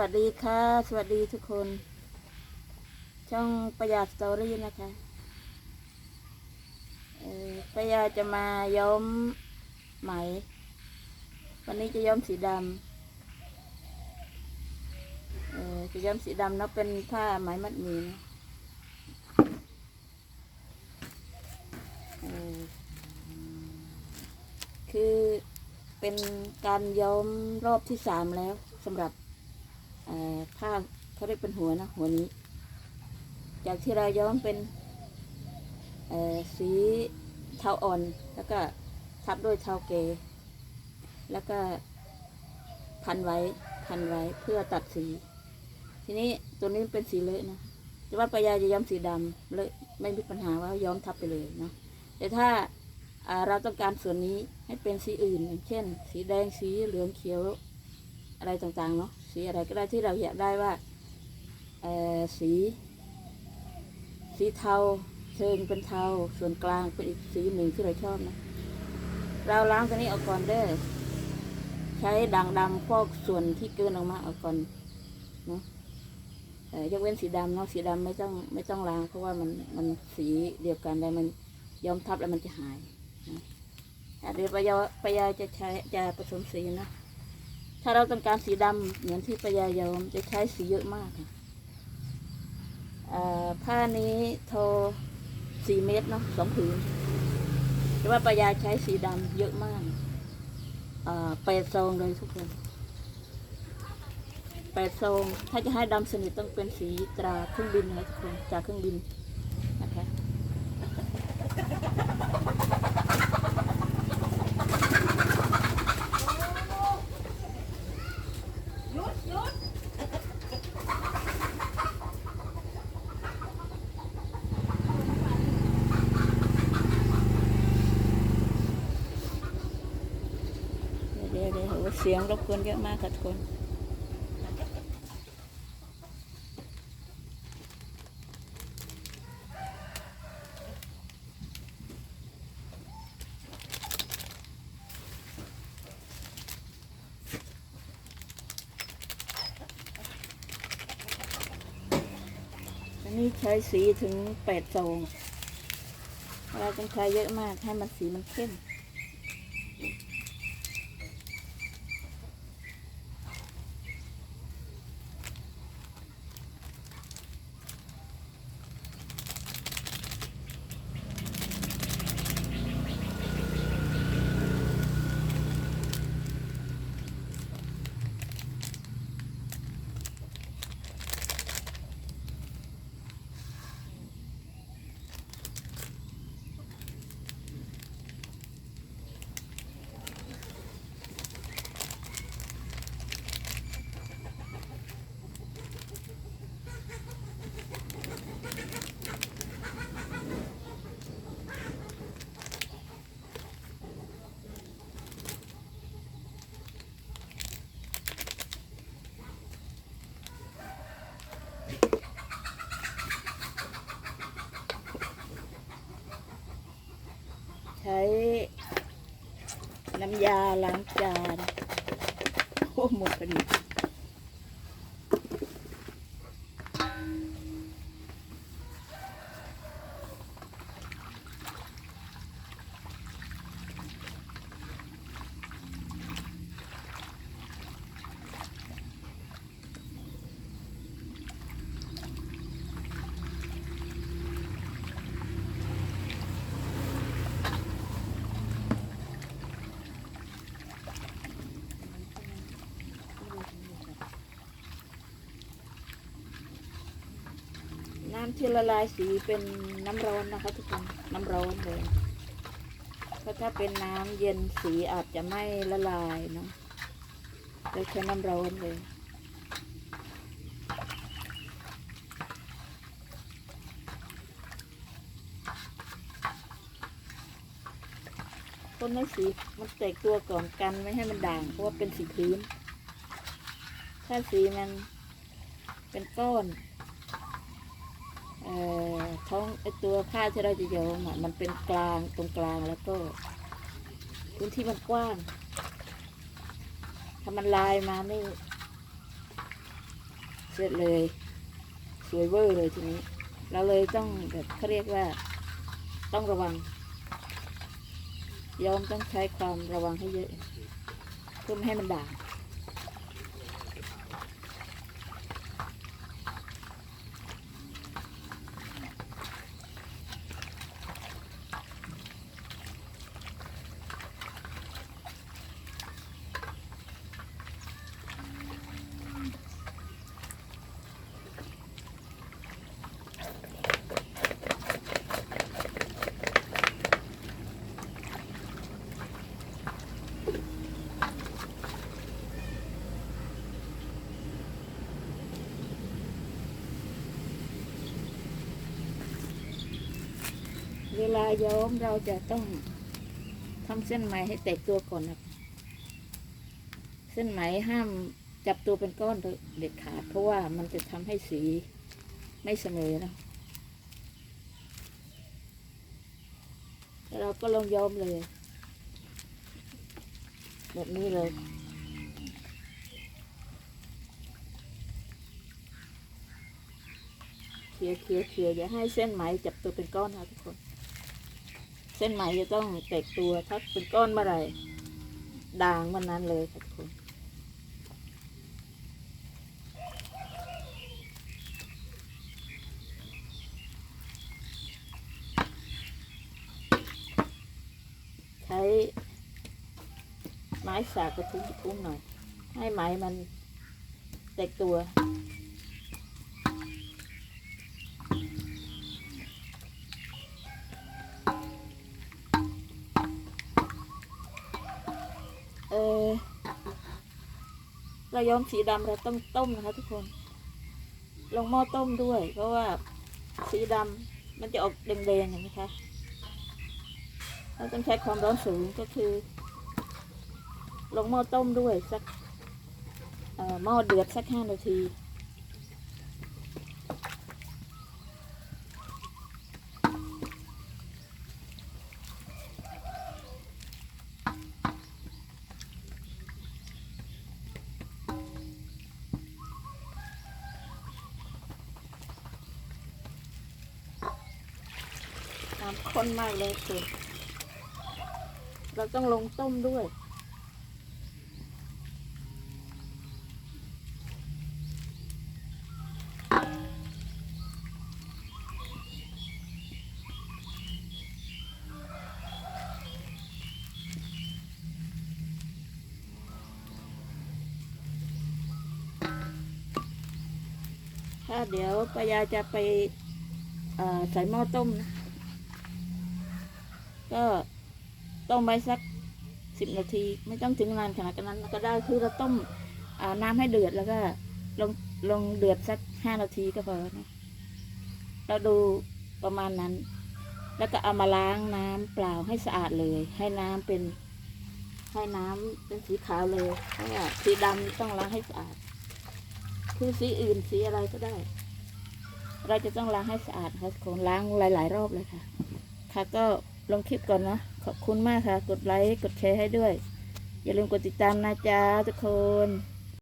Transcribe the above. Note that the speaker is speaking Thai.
วัสดีค่ะ สวัสดีทุกคน ช่องประหยัดสตอรี่นะคะประหยัดจะมาย้อมไหม วันนี้จะย้อมสีดำจะย้อมสีดำแล้วเป็นผ้าไหมมัดหมี่นะ่คือเป็นการย้อมรอบที่สามแล้วสำหรับ ผ้าเขาเรียกเป็นหัวนะหัวนี้ จากที่เราย้อมเป็นสีเทาอ่อน แล้วก็ทับด้วยเทาเก แล้วก็พันไว้พันไว้เพื่อตัดสี ทีนี้ตัวนี้เป็นสีเลอะนะแต่ว่าปายาจะย้อมสีดำเลอะไม่มีปัญหาว่าย้อมทับไปเลยเนาะแต่ถ้าเราต้องการส่วนนี้ให้เป็นสีอื่นอย่างเช่น สีแดงสีเหลืองเขียวอะไรต่างๆเนาะ สีอะไรก็ได้ที่เราอยากได้ว่าสีสีเทาเชิงเป็นเทาส่วนกลางเป็นอีกสีหนึ่งที่เราชอบนะ เราล้างตัวนี้ออกก่อนเด้อใช้ด่างดำพอกส่วนที่เกินออกมาออกก่อนเนาะยกเว้นสีดำเนาะสีดำไม่ต้องไม่ต้องล้าง เพราะว่ามันมันสีเดียวกันแล้วมันย้อมทับแล้วมันจะหายนะเดี๋ยวปยาปยาจะใช้จะผสมสีนะ ถ้าเราต้องการสีดำเหมือนที่ปยายอมจะใช้สีเยอะมากอ่าผ้านี้โทสี่เมตรเนาะสองผืนแต่ว่าปยาใช้สีดำเยอะมากอ่าแปดซองเลยทุกคนแปดซองถ้าจะให้ดำสนิทต้องเป็นสีตราเครื่องบินนะทุกคนจากเครื่องบินนะคะ เดี๋ยว เสียงรบกวนเยอะมากค่ะทุกคนนนี้ใช้สีถึงแปดซองเราต้องใช้เยอะมากให้มันสีมันเข้ม ใช้น้ำ ยาล้างจานโอ้หมดพอดี น้ำที่ละลายสีเป็นน้ำร้อนนะคะ ทุกคนน้ำร้อนเลยเพราะถ้าเป็นน้ำเย็นสีอาจจะไม่ละลายเนาะเลยใช้น้ำร้อนเลยต้นไม้สีมันแตกตัวก่อนกันไม่ให้มันด่างเพราะว่าเป็นสีพื้น ถ้าสีมันเป็นก้อน ท้องไอตัวผ้าที่เราจะโยมอะมันเป็นกลางตรงกลางแล้วก็ พื้นที่มันกว้าง ถ้ามันลายมานี่เสร็จเลย สวยเวอร์เลยทีนี้ เราเลยต้องแบบเขาเรียกว่าต้องระวังยอมต้องใช้ความระวังให้เยอะ เพื่อไม่ให้มันด่าง เวลาย้อมเราจะต้องทำเส้นไหมให้แตกตัวก่อนนะเส้นไหมห้ามจับตัวเป็นก้อนเด็ดขาด เพราะว่ามันจะทำให้สีไม่เสมอนะแล้วเราก็ลองย้อมเลย แบบนี้เลยเคลียเคลียเคลียอย่าให้เส้นไหมจับตัวเป็นก้อนนะทุกคน ส้นไหมจะต้องแตกตัวถ้าเป็นก้อนเมื่อไหร่ด่างมันนั้นเลยค่ะทุกคนใช้ไม้สากกระทุ้งกระทุ้งหน่อย ให้ไหมมันแตกตัว เออเราย้อมสีดำเราต้องต้มนะคะทุกคน ลงหม้อต้มด้วย เพราะว่าสีดำมันจะออกแดงๆอย่างนี้คะเราต้องใช้ความร้อนสูงก็คือ ลงหม้อต้มด้วยสักหม้อเดือดสักห้านาที น้ำข้นมากเลยคือเราต้องลงต้มด้วย ถ้าเดี๋ยวปายาจะไปใส่หม้อต้มนะ ก็ต้มไว้สักสิบนาที ไม่ต้องถึงนานขนาดนั้นก็ได้คือเราต้มน้ำให้เดือดแล้วก็ลงลงเดือดสักห้านาทีก็พอนะเราดูประมาณนั้น แล้วก็เอามาล้างน้ำเปล่าให้สะอาดเลย ให้น้ำเป็น ให้น้ำเป็นสีขาวเลยเพราะว่าสีดำต้องล้างให้สะอาด คือสีอื่นสีอะไรก็ได้ เราจะต้องล้างให้สะอาดค่ะคงล้างหลาย ๆ รอบเลยค่ะ ค่ะก็ ลงคลิปก่อนนะขอบคุณมากค่ะ กดไลค์กดแชร์ให้ด้วย อย่าลืมกดติดตามนะจ๊ะทุกคน